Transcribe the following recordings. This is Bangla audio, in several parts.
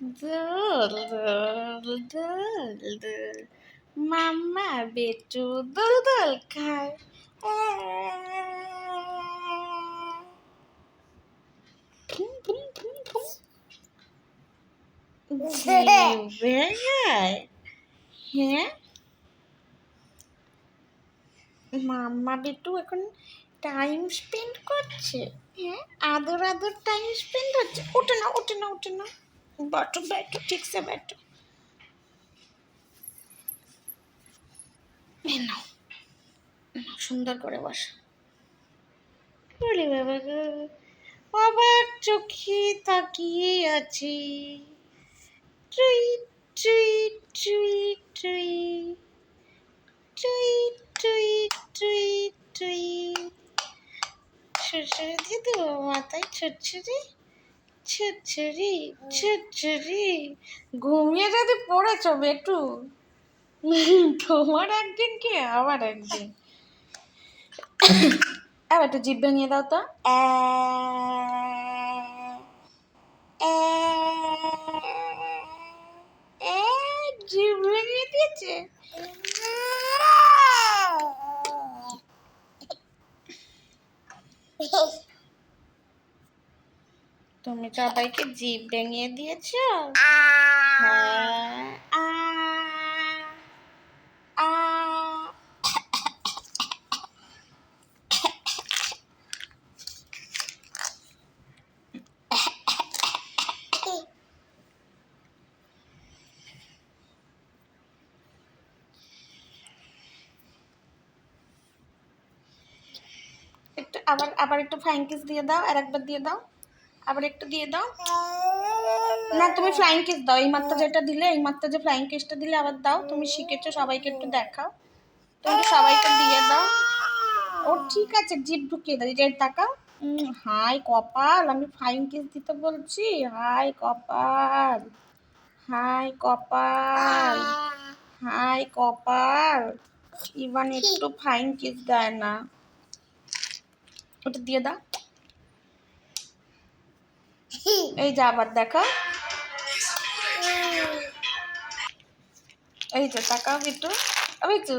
দোল দোল দোল দোল মাম্মা বেটু দোল দোল খায় হ্যাঁ? মাম্মা বেটু এখন টাইম স্পেন্ড করছে হ্যাঁ? আদর আদর টাইম স্পেন্ড হচ্ছে। ওঠে না ওঠে না ওঠে না। बैठो बैठो ठीक से बैठो এই নাও নাও, সুন্দর করে বস বলি বাবা গো আবার চোখে তাকিয়ে আছি টুই টুই টুই টুই টুই টুই টুই টুই শ্বশুর দিদু মাথায় ছুটছুরি ছুটছুরি ছুটছুরি ঘুমিয়ে যদি পড়েছ বেটু, তোমার একদিন কি? আবার একদিন। এবার একটু জিভ ভেঙে দাও তো। জিভ ভেঙে দিয়েছে। সবাইকে জিভ ভেঙে দিয়েছ হ্যাঁ। একটু আবার আবার একটু কিস দিয়ে দাও, আর একবার দিয়ে দাও আবার একটু দিয়ে দাও। না, তুমি ফ্লাইং কিস দাও। এই মাত্র যেটা দিলে এই মাত্র যে ফ্লাইং কিসটা দিলে আবার দাও। তুমি শিখেছো, সবাইকে একটু দেখাও। তুমি সবাইকে দিয়ে দাও। ও, ঠিক আছে, জিভ ঢুকিয়ে দাও। যে তাকাও। হাই, কপাল। আমি ফ্লাইং কিস দিতে বলছি। হাই, কপাল। হাই কপাল। হাই, কপাল। ইভান একটু ফাইন কিস দেয় না। ওটা দিয়ে দাও। এই যে আবার দেখা এই যে তাকাও একটু। ওই তো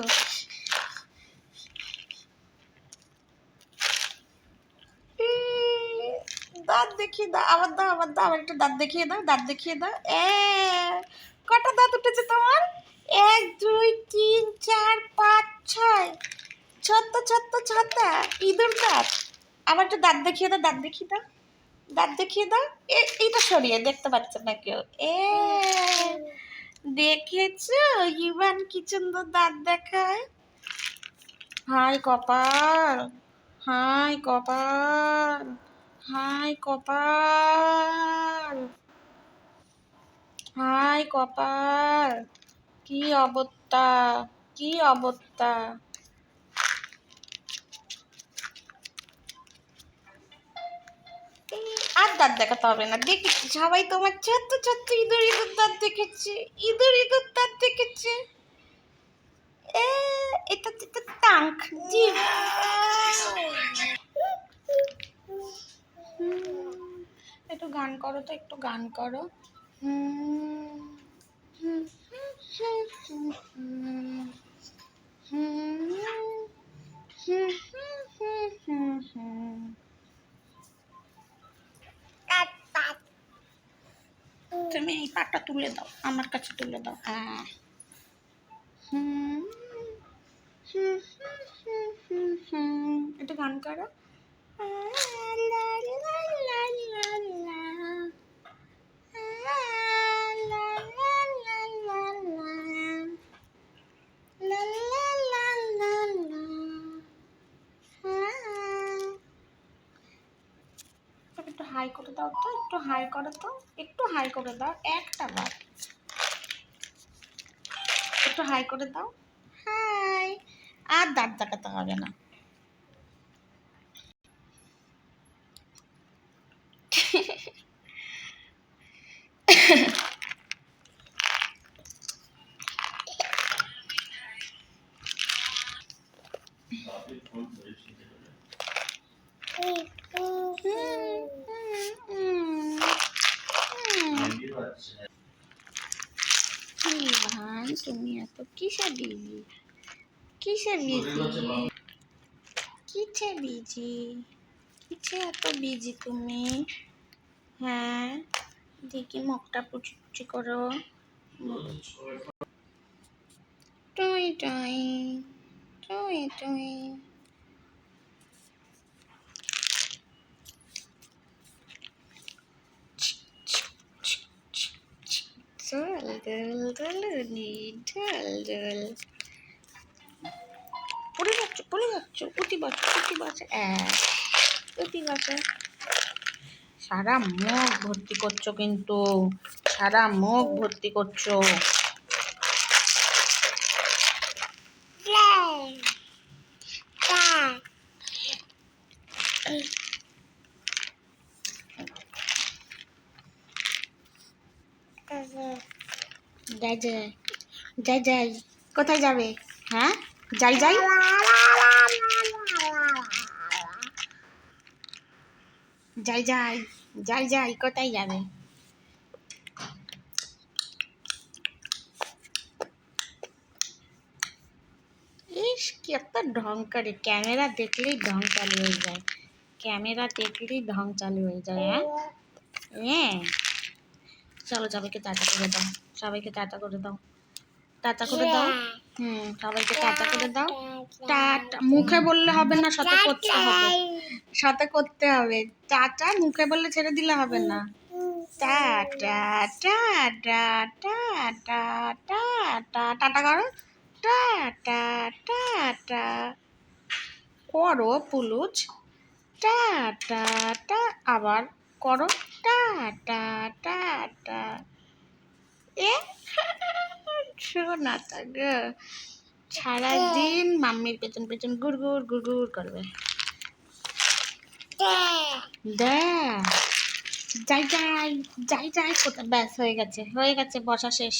দাঁত দেখিয়ে দাও, আবার দাও আবার দাও, আবার একটু দাঁত দেখিয়ে দাও, দাঁত দেখিয়ে দাও। এ, কটা দাঁত উঠেছে তোমার? এক, দুই, তিন, চার, পাঁচ, ছয়। ছত্তা ছত্তা ছত্তা। ইঁদুর দাঁত। আবার একটু দাঁত দেখিয়ে দাও, দাঁত দেখিয়ে দাও। দাঁত দেখিয়ে দাও। এইটা সরিয়ে দেখতে পাচ্ছে না কেউ। এ, দেখেছ? ইভান কি সুন্দর দাঁত দেখায়। হাই কপাল হাই কপাল হাই কপাল হাই কপাল। কি অবস্থা কি অবস্থা। আর দাঁত দেখাতে হবে না দেখেছি সবাই তোমার ছোট্ট ছোট্ট ইঁদুর ইঁদুর দাঁত দেখেছে ইঁদুর ইঁদুর দাঁত দেখেছে এটা তো টাঙ্ক জি একটু গান করো তো একটু গান করো হুম, হুম, হুম, হুম, হুম, পাটা তুলে দাও আমার কাছে তুলে দাও। হ্যাঁ। এটা গান করা? হাই করে দাও তো একটু হাই করো তো একটু হাই করে দাও একটা বার। একটু হাই করে দাও। হাই আর দাঁত দেখাতে হবে না। হুম, হুম, হুম, হুম। কি ভান তুমি এত? কিসে বিজি কিসে বিজি কিসে বিজি কিসে এত বিজি তুমি? হ্যাঁ? দেখি মগটা পুচি করো। টুই টুই টুই টুই ঢোল ঢোলনি ঢোল ঢোল পড়ে যাচ্ছ পড়ে যাচ্ছ প্রতি বছর প্রতি বছর প্রতি বছর সারা মুখ ভর্তি করছ কিন্তু সারা মুখ ভর্তি করছ যাই যাই যাই কোথায় যাবে? হ্যাঁ? যাই যাই। যাই যাই যাই যাই, কোথায় যাবে? ইস, কি একটা ঢং করে। ক্যামেরা দেখলেই ঢং চালু হয়ে যায়। ক্যামেরা দেখলেই ঢং চালু হয়ে যায় হ্যাঁ? হ্যাঁ। চলো সবাইকে টাটা করে দাও। সবাইকে টাটা করে দাও। টাটা করে দাও। হুম সবাইকে টাটা করে দাও। টাটা। মুখে বললে হবে না সাথে করতে হবে। সাথে করতে হবে। টাটা মুখে বললে ছেড়ে দিলে হবে না। Tata tata tata tata. Tata করো। Tata tata. করো পুলুচ। টাটা টা আবার করো। টাটা টাটা এ শোনাটা গো। সারাদিন মাম্মির পেছন পেছন গুড় গুড় গুড় গুড় করবে। যাই যাই যাই যাই কোথায়? ব্যাস হয়ে গেছে হয়ে গেছে বসা শেষ।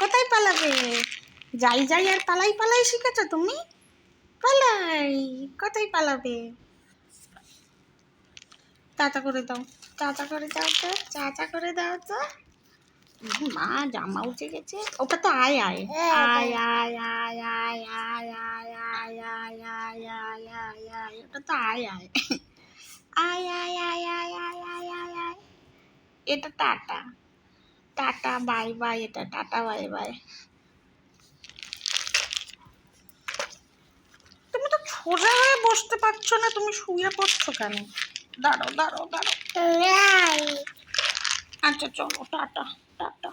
কোথায় পালাবে যাই যাই আর পালাই পালাই শিখেছো তুমি পালাই কোথায় পালাবে চাচা করে দাও চাচা করে দাও তো চাচা করে দাও তো মা জামা উঠে গেছে ওটা তো আয় আয় আয় আয় আয় আয় আয় আয় আয় আয় আয় আয় আয় আয় ওটা তো আয় আয় আয় আয় আয় আয় আয় আয় আয় আয় এটা টাটা টাটা বাই বাই এটা টাটা বাই বাই। তুমি তো সোজা হয়ে বসতে পারছ না তুমি শুয়ে পড়ছো কেন? দাঁড়ো দাঁড়ো দাঁড়ো আচ্ছা চলো টাটা টাটা।